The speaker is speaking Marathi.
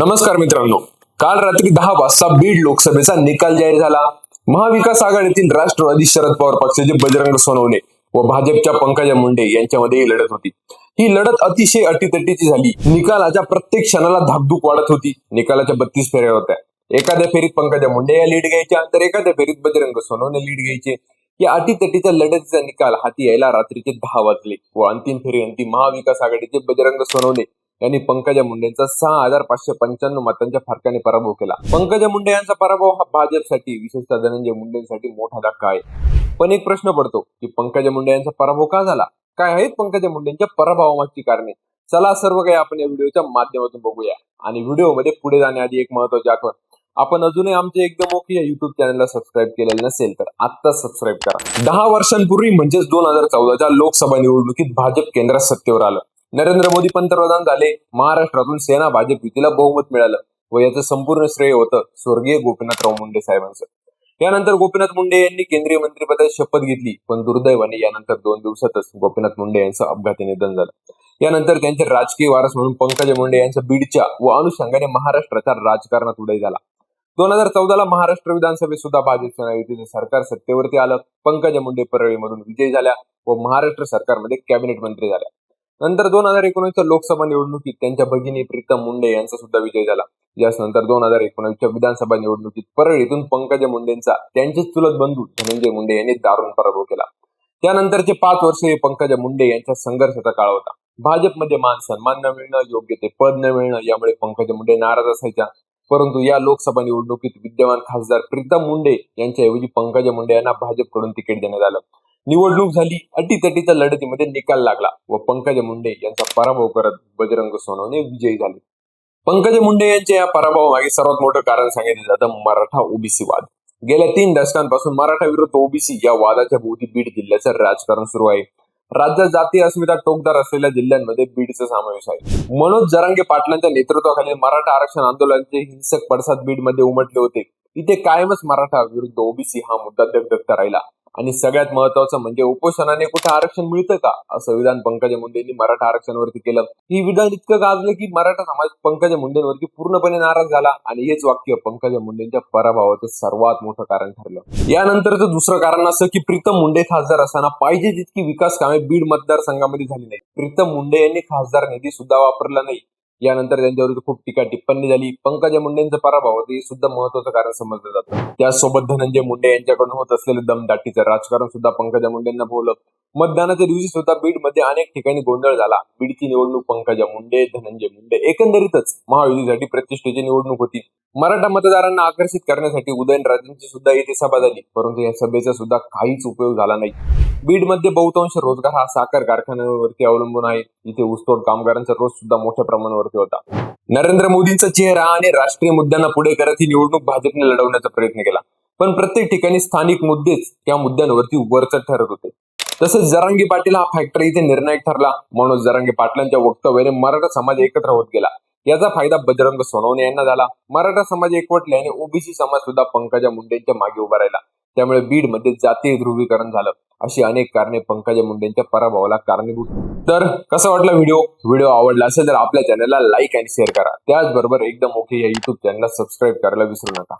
नमस्कार मित्रांनो. काल रात्री दहा वाजता बीड लोकसभेचा निकाल जाहीर झाला. महाविकास आघाडीतील राष्ट्रवादी शरद पवार पक्षाचे बजरंग सोनवणे व भाजपच्या पंकजा मुंडे यांच्यामध्ये ही लढत होती. ही लढत अतिशय अटीतटीची झाली. निकालाच्या प्रत्येक क्षणाला धाकधूक वाढत होती. निकालाच्या बत्तीस फेऱ्या होत्या. एखाद्या फेरीत पंकजा मुंडे या लीड घ्यायच्या तर एखाद्या फेरीत बजरंग सोनवणे लीड घ्यायचे. या अटीतटीच्या लढतीचा निकाल हाती यायला रात्रीचे दहा वाजले व अंतिम फेरी अंतिम महाविकास आघाडीचे बजरंग सोनवणे यांनी पंकजा मुंडेंचा सहा हजार पाचशे पंच्याण्णव मतांच्या फरकाने पराभव केला. पंकजा मुंडे यांचा पराभव हा भाजपसाठी विशेषतः धनंजय मुंडेंसाठी मोठा धक्का आहे. पण एक प्रश्न पडतो की पंकजा मुंडे यांचा पराभव का झाला? काय आहेत पंकजा मुंडेंच्या पराभवामागची कारणे? चला सर्व काही आपण या व्हिडिओच्या माध्यमातून बघूया. आणि व्हिडिओमध्ये पुढे जाण्याआधी एक महत्वाची आठवण. आपण अजूनही आमचे एकदम ओके या युट्यूब चॅनलला सबस्क्राईब केलेलं नसेल तर आत्ता सबस्क्राईब करा. दहा वर्षांपूर्वी म्हणजेच दोन हजार चौदाच्या लोकसभा निवडणुकीत भाजप केंद्रात सत्तेवर आलं. नरेंद्र मोदी पंतप्रधान झाले महाराष्ट्रातून सेना भाजप युतीला बहुमत मिळालं व याचं संपूर्ण श्रेय होतं स्वर्गीय गोपीनाथराव मुंडे साहेबांचं. यानंतर गोपीनाथ मुंडे यांनी केंद्रीय मंत्रिपदाची शपथ घेतली पण दुर्दैवाने यानंतर दोन दिवसातच गोपीनाथ मुंडे यांचं अपघाती निधन झालं. यानंतर त्यांचे राजकीय वारस म्हणून पंकजा मुंडे यांच्या बीडच्या व अनुषंगाने महाराष्ट्राच्या राजकारणात उदय झाला. दोन हजार चौदाला महाराष्ट्र विधानसभेत सुद्धा भाजप सेना युतीचं सरकार सत्तेवरती आलं. पंकजा मुंडे परळीमधून विजयी झाल्या व महाराष्ट्र सरकारमध्ये कॅबिनेट मंत्री झाल्या. नंतर दोन हजार एकोणीसच्या लोकसभा निवडणुकीत त्यांच्या भगिनी प्रीतम मुंडे यांचा सुद्धा विजय झाला. याच नंतर दोन हजार एकोणीसच्या विधानसभा निवडणुकीत परळीतून पंकजा मुंडेंचा त्यांचेच चुलत बंधू धनंजय मुंडे यांनी दारुण पराभव केला. त्यानंतरचे पाच वर्ष हे पंकजा मुंडे यांच्या संघर्षाचा काळ होता. भाजपमध्ये मान सन्मान न मिळणं योग्य ते पद न मिळणं यामुळे पंकजा मुंडे नाराज असायच्या. परंतु या लोकसभा निवडणुकीत विद्यमान खासदार प्रीतम मुंडे यांच्याऐवजी पंकजा मुंडे यांना भाजपकडून तिकीट देण्यात आलं. निवडणूक झाली अटीतटीच्या लढतीमध्ये निकाल लागला. व पंकज मुंडे यांचा पराभव करत बजरंग सोनवणे विजयी झाले. पंकज मुंडे यांच्या या पराभवामागे सर्वात मोठं कारण सांगितलं जातं मराठा ओबीसी वाद. गेल्या तीन दशकांपासून मराठा विरुद्ध ओबीसी या वादाच्या भोवती बीड जिल्ह्याचं राजकारण सुरू आहे. राज्यात जातीय अस्मिता टोकदार असलेल्या जिल्ह्यांमध्ये बीडचा समावेश आहे. मनोज जरांगे पाटलांच्या नेतृत्वाखाली मराठा आरक्षण आंदोलनाचे हिंसक पडसाद बीडमध्ये उमटले होते. इथे कायमच मराठा विरुद्ध ओबीसी हा मुद्दा दगदगता राहिला. आणि सगळ्यात महत्वाचं म्हणजे उपोषणाने कुठे आरक्षण मिळतं का? असं विधान पंकजा मुंडेंनी मराठा आरक्षणावरती केलं. ही विधान इतकं गाजलं की मराठा समाज पंकजा मुंडेंवरती पूर्णपणे नाराज झाला आणि हेच वाक्य पंकजा मुंडेंच्या पराभवाचं सर्वात मोठं कारण ठरलं. यानंतरचं दुसरं कारण असं की प्रीतम मुंडे खासदार असताना पाहिजे तितकी विकास कामे बीड मतदारसंघामध्ये झाली नाही प्रीतम मुंडे यांनी खासदार निधी सुद्धा वापरला नाही. यानंतर त्यांच्यावरती खूप टीका टिप्पणी झाली. पंकजा मुंडेंचा पराभव हे सुद्धा महत्वाचं कारण समजलं जातं. त्यासोबत धनंजय मुंडे यांच्याकडून होत असलेलं दमदाटीचं राजकारण सुद्धा पंकजा मुंडेंना भोवलं मतदानाच्या दिवशी सुद्धा बीडमध्ये अनेक ठिकाणी गोंधळ झाला. बीडची निवडणूक पंकजा मुंडे धनंजय मुंडे एकंदरीतच महायुतीसाठी प्रतिष्ठेची निवडणूक होती. मराठा मतदारांना आकर्षित करण्यासाठी उदयनराजेंची सुद्धा येथे सभा झाली. परंतु या सभेचा सुद्धा काहीच उपयोग झाला नाही. बीडमध्ये बहुतांश रोजगार हा साखर कारखान्यांवरती अवलंबून आहे. इथे ऊसतोड कामगारांचा रोज सुद्धा मोठ्या प्रमाणावरती होता. नरेंद्र मोदींचा चेहरा आणि राष्ट्रीय मुद्द्यांना पुढे करत ही निवडणूक भाजपने लढवण्याचा प्रयत्न केला. पण प्रत्येक ठिकाणी स्थानिक मुद्देच त्या मुद्द्यांवरती वरचढ ठरत होते. तसंच जरांगी पाटील हा फॅक्टर इथे निर्णायक ठरला. मनोज जरांगी पाटलांच्या वक्तव्याने मराठा समाज एकत्र होत गेला. याचा फायदा बजरंग सोनवणे यांना झाला. मराठा समाज एकवटल्याने ओबीसी समाज सुद्धा पंकजा मुंडेंच्या मागे उभा राहिला. त्यामुळे बीडमध्ये जातीय ध्रुवीकरण झालं. अशी अनेक कारणे पंकजा मुंडेंच्या पराभवाला कारणीभूत. तर कसा वाटला व्हिडिओ? व्हिडिओ आवडला असेल तर आपल्या चॅनलला लाईक आणि शेअर करा. त्याचबरोबर एकदम ओके या युट्यूब चॅनलला सबस्क्राईब करायला विसरू नका.